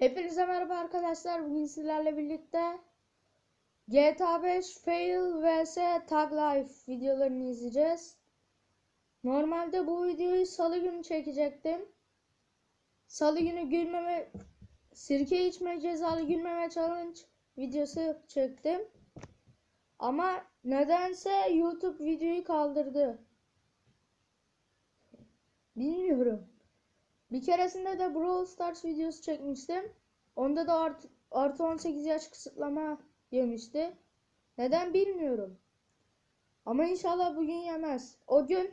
Hepinize merhaba arkadaşlar. Bugün sizlerle birlikte GTA 5 Fail vs Tag Life videolarını izleyeceğiz. Normalde bu videoyu salı günü çekecektim. Salı günü gülmeme sirke içme cezalı gülmeme challenge videosu çektim. Ama nedense YouTube videoyu kaldırdı. Bilmiyorum. Bir keresinde de Brawl Stars videosu çekmiştim. Onda da artı, artı 18 yaş kısıtlama yemişti. Neden bilmiyorum. Ama inşallah bugün yemez. O gün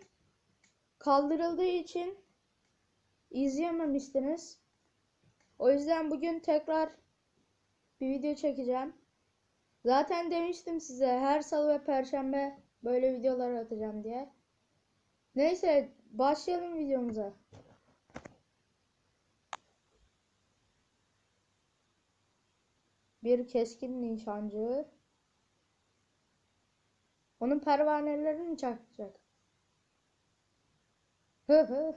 kaldırıldığı için izleyememiştiniz. O yüzden bugün tekrar bir video çekeceğim. Zaten demiştim size her salı ve perşembe böyle videolar atacağım diye. Neyse başlayalım videomuza. Bir keskin nişancı. Onun pervanelerini çakacak? Hı hı.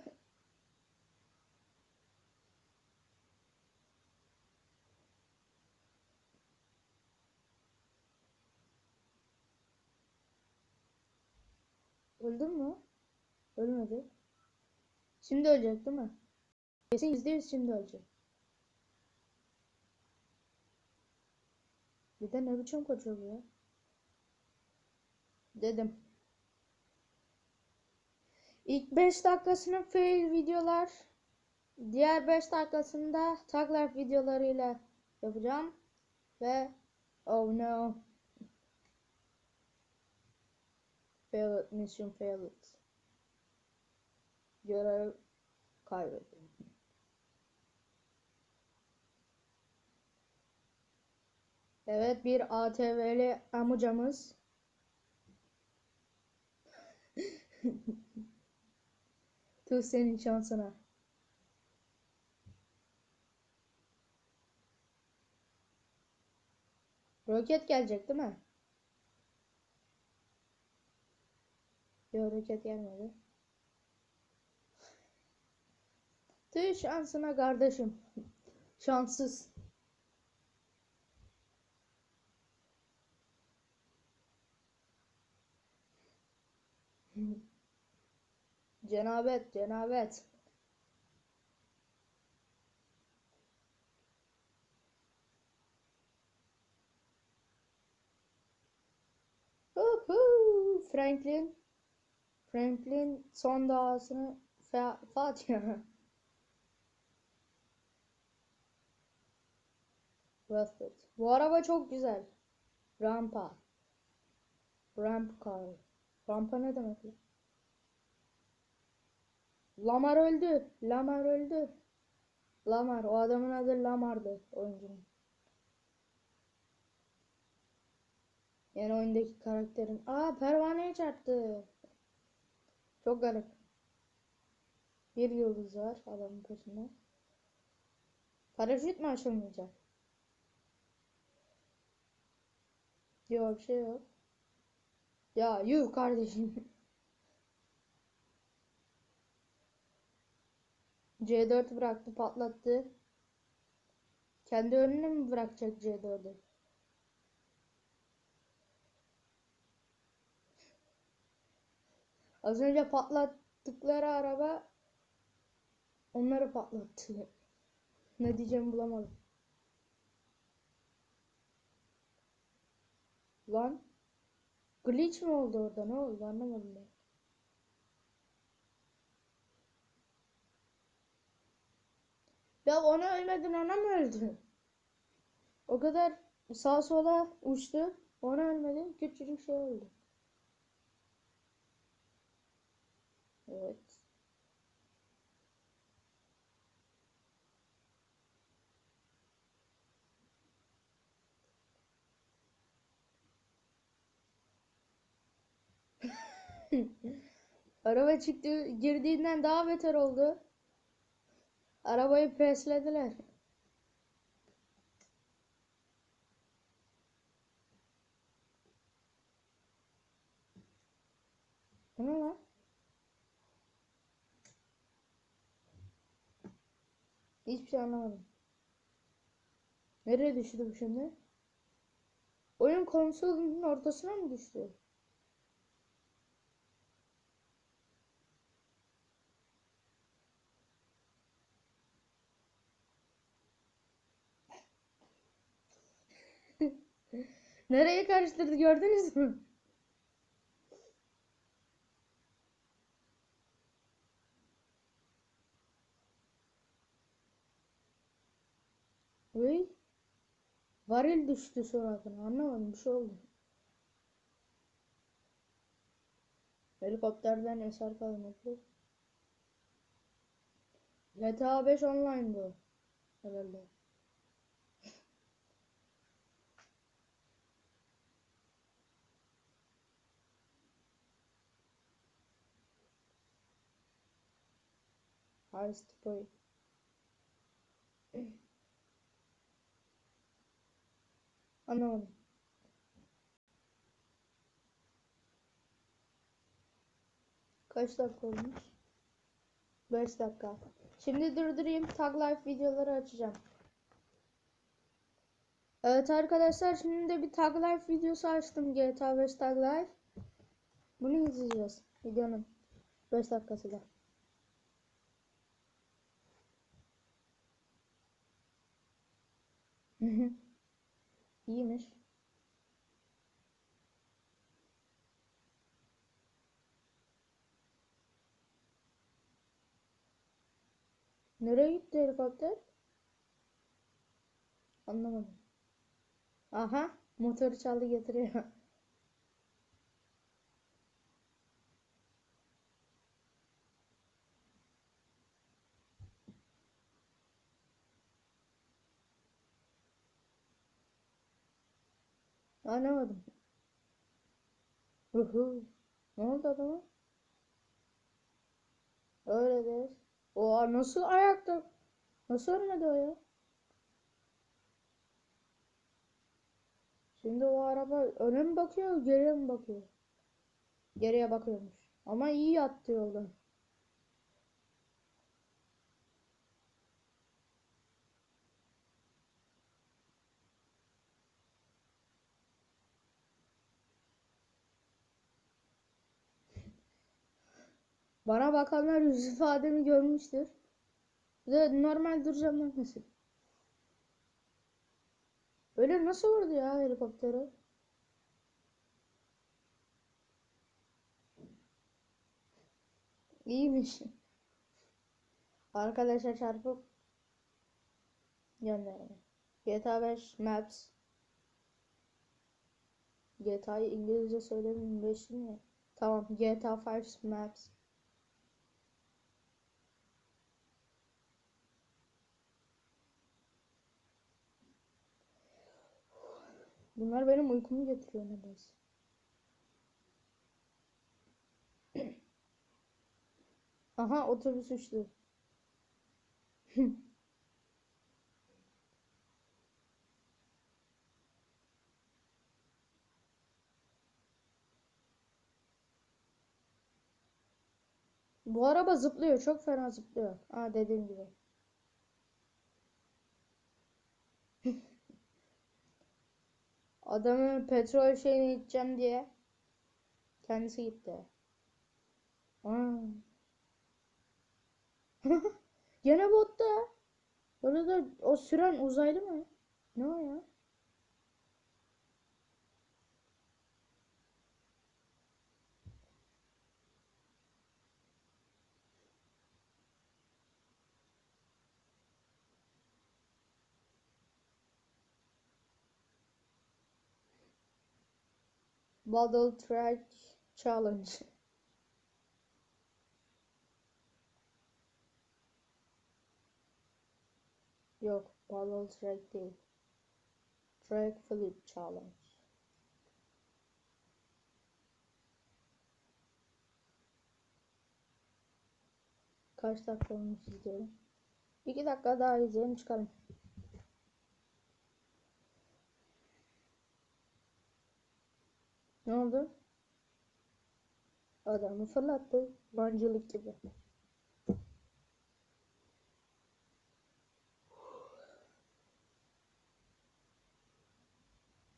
Öldün mü? Ölmedi. Şimdi ölecek değil mi? Kesin yüzde yüz şimdi ölecek. Bir de ne biçim ya? Dedim. İlk 5 dakikasını fail videolar. Diğer 5 dakikasında life videolarıyla yapacağım. Ve oh no. Failed mission failed. Görev kaybettim. Evet bir ATV'li amcamız. Tüh senin şansına. Roket gelecek değil mi? Yok roket gelmedi. Tüh şansına kardeşim. Şanssız. Cenabet, cenabet. Franklin. Franklin son dağısını Fa Fatiha. Westwood. Bu araba çok güzel. Rampa. Ramp car. Rampa ne demek lan? Lamar öldü. Lamar öldü. Lamar. O adamın adı Lamar'dı oyuncunun. Yani oyundaki karakterin. Aa pervaneye çarptı. Çok garip. Bir yıldız var adamın peşinde. Paraşüt mü açılmayacak? Yok bir şey yok. Ya yuh kardeşim. C4 bıraktı patlattı. Kendi önüne mi bırakacak C4'ü? Az önce patlattıkları araba onları patlattı. Ne diyeceğimi bulamadım. Lan glitch mi oldu orada? Ne oldu? Anlamadım ben. Ya ona ölmedin ona mı öldü? O kadar sağa sola uçtu. Ona ölmedi. Küçücük şey oldu. Evet. Araba çıktı girdiğinden daha beter oldu. Arabayı preslediler. Bu ne lan? Hiçbir şey anlamadım. Nereye düştü bu şimdi? Oyun konsolunun ortasına mı düştü? Nereye karıştırdı gördünüz mü? Uy. Varil düştü suratına. Anlamadım bir şey oldu. Helikopterden eser kalmadı. GTA 5 online bu. Herhalde. Heist boy. Anlamadım. Kaç dakika olmuş? 5 dakika. Şimdi durdurayım. Tag Life videoları açacağım. Evet arkadaşlar şimdi de bir Tag Life videosu açtım. GTA 5 Tag Life. Bunu izleyeceğiz. Videonun 5 dakikası da. İyiymiş. Nereye gitti helikopter? Anlamadım. Aha, motoru çaldı getiriyor. Anlamadım. Uhu. Ne oldu adama? Öyle de. O nasıl ayakta? Nasıl ölmedi o ya? Şimdi o araba öne mi bakıyor, geriye mi bakıyor? Geriye bakıyormuş. Ama iyi yattı yolda. Bana bakanlar yüz ifademi görmüştür. Bir de normal duracağım nasıl? Öyle nasıl vurdu ya helikopteri? İyiymiş. Arkadaşa çarpıp gönderme. GTA 5 Maps GTA'yı İngilizce söylemeyeyim 5 mi? Tamam GTA 5 Maps Bunlar benim uykumu getiriyor nedense. Aha otobüs uçtu. Bu araba zıplıyor. Çok fena zıplıyor. Aa dediğim gibi. Adamın petrol şeyini içeceğim diye kendisi gitti. Gene botta. Orada o süren uzaylı mı? Ne o ya? Battle Track Challenge. Yok, Battle Track değil. Track Flip Challenge. Kaç dakika olmuş izliyorum. İki dakika daha izleyelim çıkalım. Ne oldu? Adamı fırlattı. Bancılık gibi.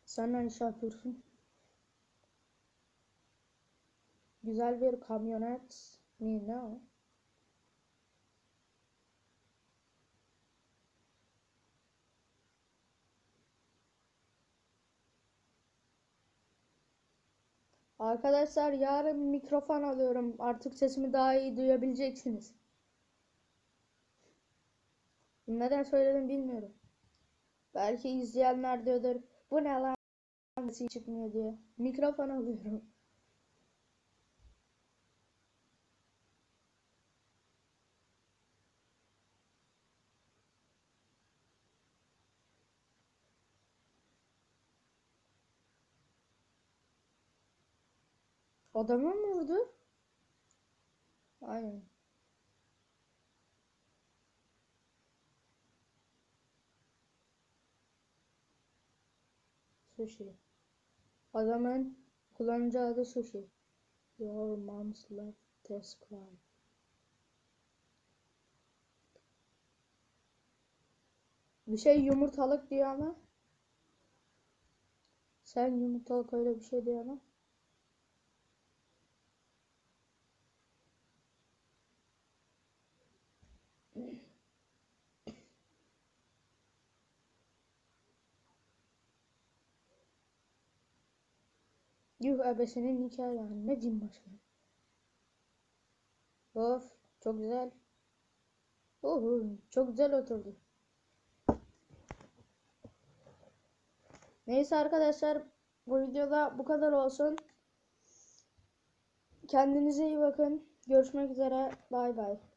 Sen ne iş yapıyorsun? Güzel bir kamyonet mi ne o? Arkadaşlar yarın mikrofon alıyorum. Artık sesimi daha iyi duyabileceksiniz. Neden söyledim bilmiyorum. Belki izleyenler diyordur. Bu ne lan? Sesi çıkmıyor diye. Mikrofon alıyorum. Adamı mı vurdu? Aynen. Sushi. Adamın kullanıcı adı Sushi. Your mom's left test cry. Bir şey yumurtalık diyor ama. Sen yumurtalık öyle bir şey diyor ama. Yuh ebesinin nikahı. Ne diyeyim başka? Of çok güzel. Uhu, çok güzel oturdu. Neyse arkadaşlar bu videoda bu kadar olsun. Kendinize iyi bakın. Görüşmek üzere. Bay bay.